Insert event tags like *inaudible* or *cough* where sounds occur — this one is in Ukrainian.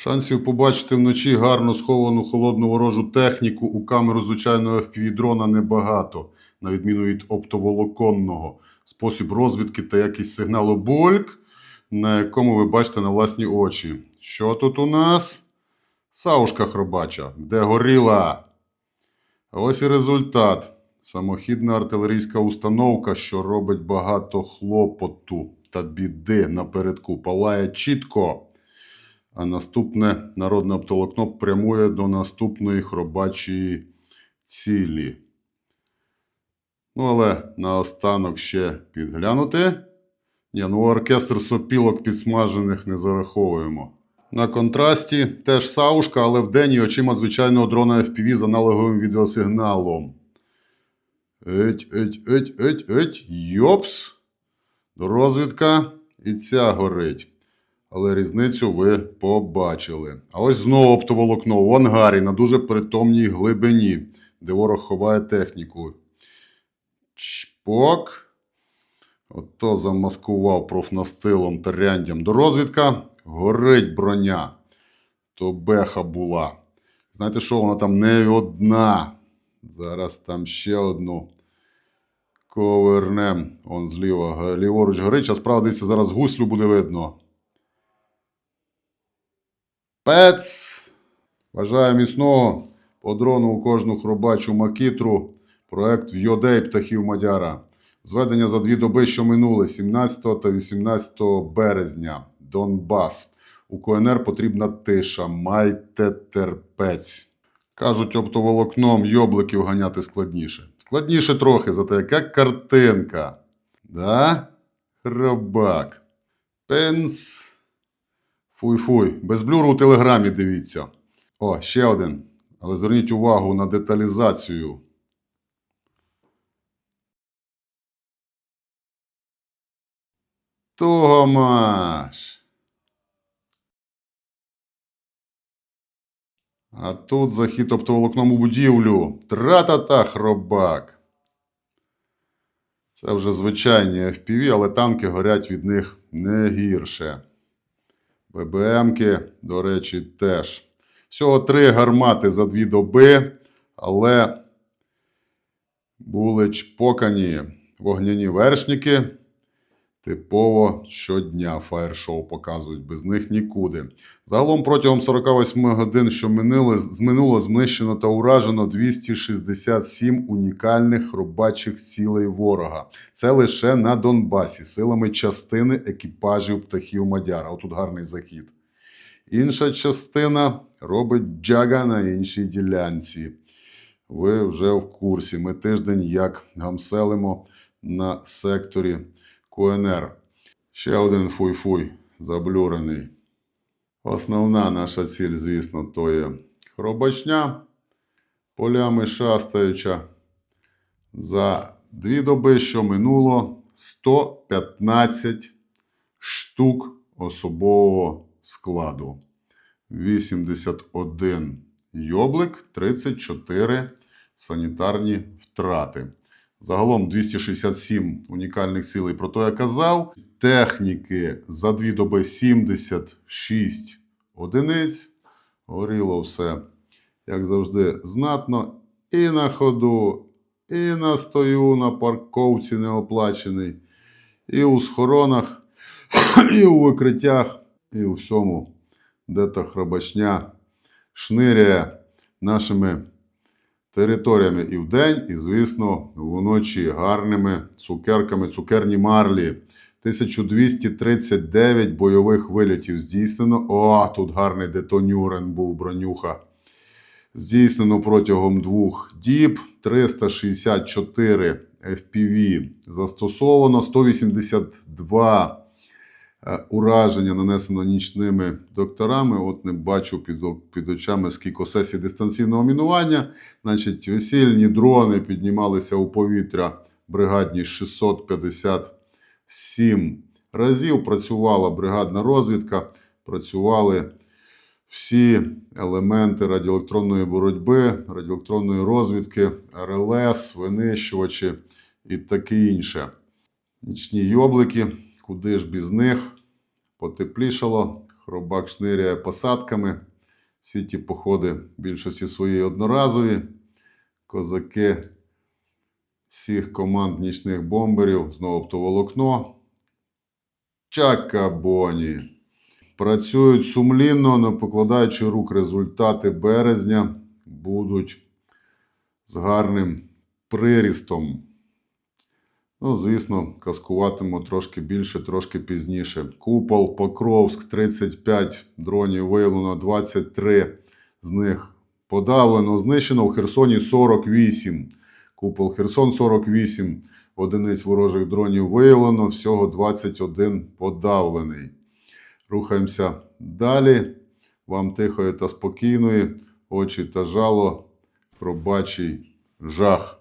Шансів побачити вночі гарно сховану холодну ворожу техніку у камеру звичайного FPV-дрона небагато, на відміну від оптоволоконного. Спосіб розвідки та якість сигналу бульк, на якому ви бачите на власні очі. Що тут у нас? Саушка хробача, де горіла. Ось і результат. Самохідна артилерійська установка, що робить багато хлопоту та біди напередку. Палає чітко. А наступне народне оптоволокно прямує до наступної хробачої цілі. Ну, але наостанок ще підглянути. Ні, ну оркестр сопілок підсмажених не зараховуємо. На контрасті теж саушка, але вдень і очима звичайного дрона FPV з аналоговим відеосигналом. Еть, еть, еть, еть, еть, йопс. Розвідка і ця горить. Але різницю ви побачили. А ось знову оптоволокно у ангарі на дуже притомній глибині, де ворог ховає техніку. Чпок. Ото замаскував профнастилом та до розвідка. Горить броня. То беха була. Знаєте що, вона там не одна. Зараз там ще одну ковернем. Он зліва, ліворуч горить. А справа дивіться, зараз гуслю буде видно. Пец! Бажаю міцного. По дрону у кожну хробачу макітру. Проект Вйодей птахів Мадяра. Зведення за дві доби, що минули, 17 та 18 березня. Донбас. У КНР потрібна тиша. Майте терпець. Кажуть, оптоволокном йобликів ганяти складніше. Складніше трохи, зате яка картинка. Да? Хробак. Пенс. Фуй-фуй. Без блюру у телеграмі дивіться. О, ще один. Але зверніть увагу на деталізацію. Томаш. А тут захід оптоволокном у будівлю. Тра-та-та, хробак. Це вже звичайні FPV, але танки горять від них не гірше. ББМки, до речі, теж. Всього три гармати за дві доби, але були чпокані вогняні вершники. Типово щодня фаєр-шоу показують, без них нікуди. Загалом протягом 48 годин, що минули, зминуло, знищено та уражено 267 унікальних робачих цілей ворога. Це лише на Донбасі, силами частини екіпажів птахів Мадяра. Отут гарний захід. Інша частина робить джага на іншій ділянці. Ви вже в курсі. Ми тиждень як гамселимо на секторі КНР. Ще один фуй-фуй заблюрений. Основна наша ціль, звісно, то є хробачня, полями шастаюча. За дві доби, що минуло, 115 штук особового складу. 81 йоблик, 34 санітарні втрати. Загалом 267 унікальних цілей. Про то я казав. Техніки за дві доби 76 одиниць. Горіло все, як завжди, знатно. І на ходу, і на стою на парковці неоплачений, і у схоронах, *coughs* і у викриттях, і у всьому, де та храбачня шниряє нашими територіями і вдень, і, звісно, вночі гарними цукерками, цукерні марлі. 1239 бойових вилітів здійснено. О, тут гарний детонюрен був бронюха. Здійснено протягом двох діб 364 FPV застосовано, 182 е, ураження нанесено нічними докторами. От не бачу під, під очами скільки сесій дистанційного мінування. Значить, весільні дрони піднімалися у повітря бригадні 657 разів. Працювала бригадна розвідка, працювали всі елементи радіоелектронної боротьби, радіоелектронної розвідки, РЛС, винищувачі і таке інше. Нічні йоблики, куди ж без них? Потеплішало, Хробак шниряє посадками. Всі ті походи більшості своєї одноразові. Козаки всіх команд нічних бомберів, знову оптоволокно. Чакабоні. Працюють сумлінно, не покладаючи рук. Результати березня будуть з гарним прирістом. Ну, звісно, каскуватиму трошки більше, трошки пізніше. Купол, Покровськ, 35 дронів виявлено, 23 з них подавлено, знищено. В Херсоні 48. Купол Херсон 48 одиниць ворожих дронів виявлено, всього 21 подавлений. Рухаємося далі. Вам тихої та спокійної, очі та жало, пробачий жах.